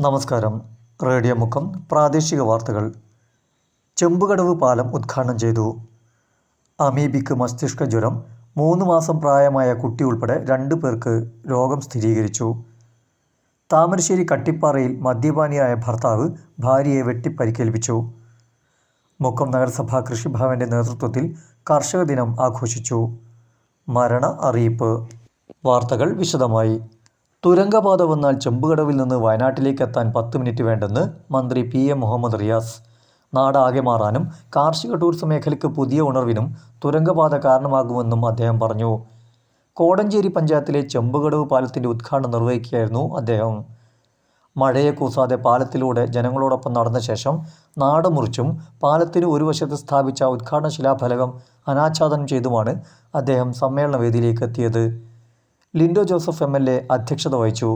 നമസ്കാരം. റേഡിയോ മുഖം പ്രാദേശിക വാർത്തകൾ. ചെമ്പുകടവ് പാലം ഉദ്ഘാടനം ചെയ്തു. അമീബിക്ക് മസ്തിഷ്ക ജ്വരം. മൂന്ന് മാസം പ്രായമായ കുട്ടി ഉൾപ്പെടെ രണ്ട് പേർക്ക് രോഗം സ്ഥിരീകരിച്ചു. താമരശ്ശേരി കട്ടിപ്പാറയിൽ മദ്യപാനിയായ ഭർത്താവ് ഭാര്യയെ വെട്ടിപ്പരിക്കേൽപ്പിച്ചു. മുക്കം നഗരസഭാ കൃഷിഭവന്റെ നേതൃത്വത്തിൽ കർഷക ദിനം ആഘോഷിച്ചു. മരണ അറിയിപ്പ്. വാർത്തകൾ വിശദമായി. തുരങ്കപാത വന്നാൽ ചെമ്പുകടവിൽ നിന്ന് വയനാട്ടിലേക്ക് എത്താൻ പത്ത് മിനിറ്റ് വേണ്ടെന്ന് മന്ത്രി പി എം മുഹമ്മദ് റിയാസ്. നാടാകെ മാറാനും കാർഷിക ടൂറിസം മേഖലയ്ക്ക് പുതിയ ഉണർവിനും തുരങ്കപാത കാരണമാകുമെന്നും അദ്ദേഹം പറഞ്ഞു. കോടഞ്ചേരി പഞ്ചായത്തിലെ ചെമ്പുകടവ് പാലത്തിന്റെ ഉദ്ഘാടനം നിർവഹിക്കുകയായിരുന്നു അദ്ദേഹം. മഴയെ കൂസാതെ പാലത്തിലൂടെ ജനങ്ങളോടൊപ്പം നടന്ന ശേഷം നാട് മുറിച്ചും പാലത്തിന് ഒരു വശത്ത് സ്ഥാപിച്ച ഉദ്ഘാടന ശിലാഫലകം അനാച്ഛാദനം ചെയ്തുമാണ് അദ്ദേഹം സമ്മേളന വേദിയിലേക്ക് എത്തിയത്. Lindo Joseph M L A അധ്യക്ഷത വഹിച്ചു.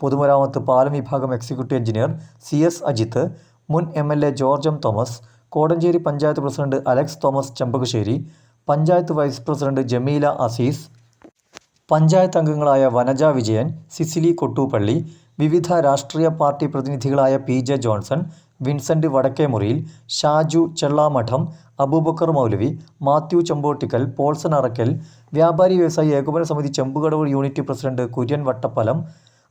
പൊതുമരാമത്ത് പാലം വിഭാഗം executive engineer C S Ajith മുൻ M L A George M Thomas Kodencheri panchayat president Alex Thomas Chembakasseri panchayat vice president Jameela Aziz panchayat അംഗങ്ങളായ വനജ വിജയൻ സിസിലി കൊട്ടൂപ്പള്ളി വിവിധ രാഷ്ട്രീയ party പ്രതിനിധികളായ P J Johnson Vincent Vadakkemuriyil Shaju Chellamadam Aboobacker Moulavi Mathew Chempottickal Paulson Arackal വ്യാപാരി വ്യവസായി ഏകോപന സമിതി Chembukadavu unit president Kurian Vattapalam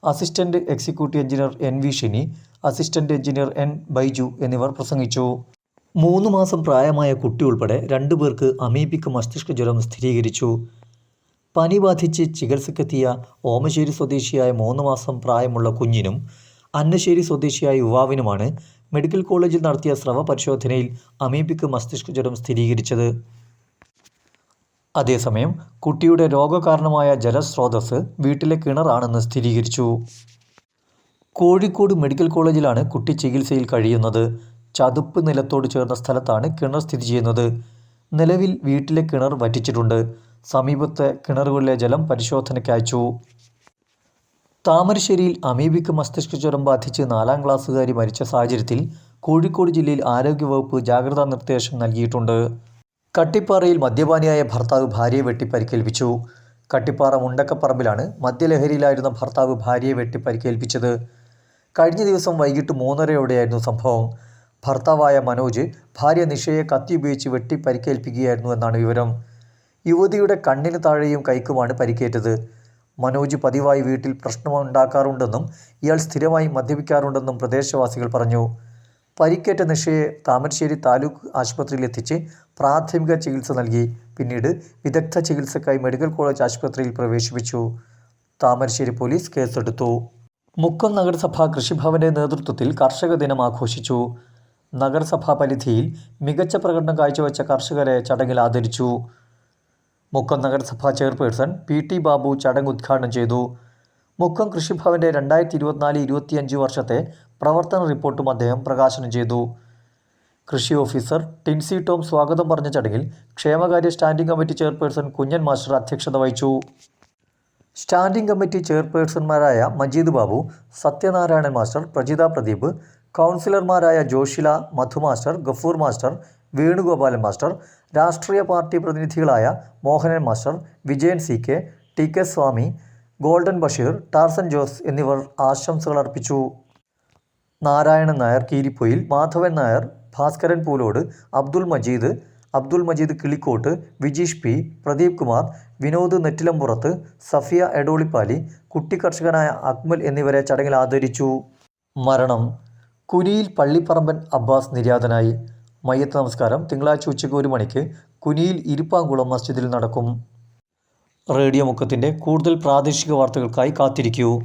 assistant executive engineer N V Shini assistant engineer N Baiju എന്നിവർ പ്രസംഗിച്ചു. മൂന്ന് മാസം പ്രായമായ കുട്ടി ഉൾപ്പെടെ രണ്ടു പേർക്ക് അമീബിക്ക് മസ്തിഷ്ക ജ്വരം സ്ഥിരീകരിച്ചു. പനി ബാധിച്ച് ചികിത്സക്കെത്തിയ ഓമശ്ശേരി സ്വദേശിയായ മൂന്ന് മാസം പ്രായമുള്ള കുഞ്ഞിനും അന്നശ്ശേരി സ്വദേശിയായ യുവാവിനുമാണ് മെഡിക്കൽ കോളേജിൽ നടത്തിയ സ്രവ പരിശോധനയിൽ അമീബിക്ക് മസ്തിഷ്ക ജ്വരം സ്ഥിരീകരിച്ചത്. അതേസമയം കുട്ടിയുടെ രോഗകാരണമായ ജലസ്രോതസ് വീട്ടിലെ കിണറാണെന്ന് സ്ഥിരീകരിച്ചു. കോഴിക്കോട് മെഡിക്കൽ കോളേജിലാണ് കുട്ടി ചികിത്സയിൽ കഴിയുന്നത്. ചതുപ്പ് നിലത്തോട് ചേർന്ന സ്ഥലത്താണ് കിണർ സ്ഥിതി ചെയ്യുന്നത്. നിലവിൽ വീട്ടിലെ കിണർ വറ്റിച്ചിട്ടുണ്ട്. സമീപത്തെ കിണറുകളിലെ ജലം പരിശോധനയ്ക്ക് അയച്ചു. താമരശ്ശേരിയിൽ അമീബിക്ക് മസ്തിഷ്ക ജ്വരം ബാധിച്ച് നാലാം ക്ലാസ്സുകാരി മരിച്ച സാഹചര്യത്തിൽ കോഴിക്കോട് ജില്ലയിൽ ആരോഗ്യവകുപ്പ് ജാഗ്രതാ നിർദ്ദേശം നൽകിയിട്ടുണ്ട്. കട്ടിപ്പാറയിൽ മദ്യപാനിയായ ഭർത്താവ് ഭാര്യയെ വെട്ടി പരിക്കേൽപ്പിച്ചു കട്ടിപ്പാറ മുണ്ടക്കപ്പറമ്പിലാണ് മദ്യലഹരിയിലായിരുന്ന ഭർത്താവ് ഭാര്യയെ വെട്ടി പരിക്കേൽപ്പിച്ചത് കഴിഞ്ഞ ദിവസം വൈകിട്ട് മൂന്നരയോടെയായിരുന്നു സംഭവം. ഭർത്താവായ മനോജ് ഭാര്യ നിഷയെ കത്തി ഉപയോഗിച്ച് വെട്ടി പരിക്കേൽപ്പിക്കുകയായിരുന്നു എന്നാണ് വിവരം. യുവതിയുടെ കണ്ണിന് താഴെയും കൈക്കുമാണ് പരിക്കേറ്റത്. മനോജ് പതിവായി വീട്ടിൽ പ്രശ്നമുണ്ടാക്കാറുണ്ടെന്നും ഇയാൾ സ്ഥിരമായി മദ്യപിക്കാറുണ്ടെന്നും പ്രദേശവാസികൾ പറഞ്ഞു. പരിക്കേറ്റ നിഷയെ താമരശ്ശേരി താലൂക്ക് ആശുപത്രിയിൽ എത്തിച്ച് പ്രാഥമിക ചികിത്സ നൽകി. പിന്നീട് വിദഗ്ധ ചികിത്സക്കായി മെഡിക്കൽ കോളേജ് ആശുപത്രിയിൽ പ്രവേശിപ്പിച്ചു. താമരശ്ശേരി പോലീസ് കേസെടുത്തു. മുക്കം നഗരസഭ കൃഷിഭവന്റെ നേതൃത്വത്തിൽ കർഷക ദിനം ആഘോഷിച്ചു. നഗരസഭാ പരിധിയിൽ മികച്ച പ്രകടനം കാഴ്ചവെച്ച കർഷകരെ ചടങ്ങിൽ ആദരിച്ചു. മുക്കം നഗരസഭാ ചെയർപേഴ്സൺ പി ടി ബാബു ചടങ്ങ് ഉദ്ഘാടനം ചെയ്തു. മുക്കം കൃഷിഭവന്റെ രണ്ടായിരത്തി ഇരുപത്തിനാല് ഇരുപത്തിയഞ്ച് വർഷത്തെ പ്രവർത്തന റിപ്പോർട്ടും അദ്ദേഹം പ്രകാശനം ചെയ്തു. കൃഷി ഓഫീസർ ടിൻസി ടോം സ്വാഗതം പറഞ്ഞ ചടങ്ങിൽ ക്ഷേമകാര്യ standing committee chairperson Kunhan master അധ്യക്ഷത വഹിച്ചു. സ്റ്റാൻഡിംഗ് കമ്മിറ്റി ചെയർപേഴ്സൺമാരായ മജീദ് ബാബു സത്യനാരായണൻ മാസ്റ്റർ പ്രജിത പ്രദീപ് കൗൺസിലർമാരായ Joshila Madhu master Gafoor master Venugopalan master രാഷ്ട്രീയ party പ്രതിനിധികളായ Mohanan master Vijayan C K T K Swami golden Basheer Tarzan Jose എന്നിവർ ആശംസകൾ അർപ്പിച്ചു. നാരായണൻ നായർ കീരിപ്പൊയിൽ മാധവൻ നായർ ഭാസ്കരൻ പൂലോട് അബ്ദുൾ മജീദ് അബ്ദുൾ മജീദ് കിളിക്കോട്ട് വിജീഷ് പി പ്രദീപ് കുമാർ വിനോദ് നെറ്റിലമ്പുറത്ത് സഫിയ എടോളിപ്പാലി കുട്ടി കർഷകനായ അക്മൽ എന്നിവരെ ചടങ്ങിൽ ആദരിച്ചു. മരണം. കുനിയിൽ പള്ളിപ്പറമ്പൻ അബ്ബാസ് നിര്യാതനായി. മയ്യത്ത് നമസ്കാരം. തിങ്കളാഴ്ച ഉച്ചയ്ക്ക് ഒരു മണിക്ക് കുനിയിൽ ഇരിപ്പാങ്കുളം മസ്ജിദിൽ നടക്കും. റേഡിയോ മുക്കത്തിന്റെ കൂടുതൽ പ്രാദേശിക വാർത്തകൾക്കായി കാത്തിരിക്കൂ.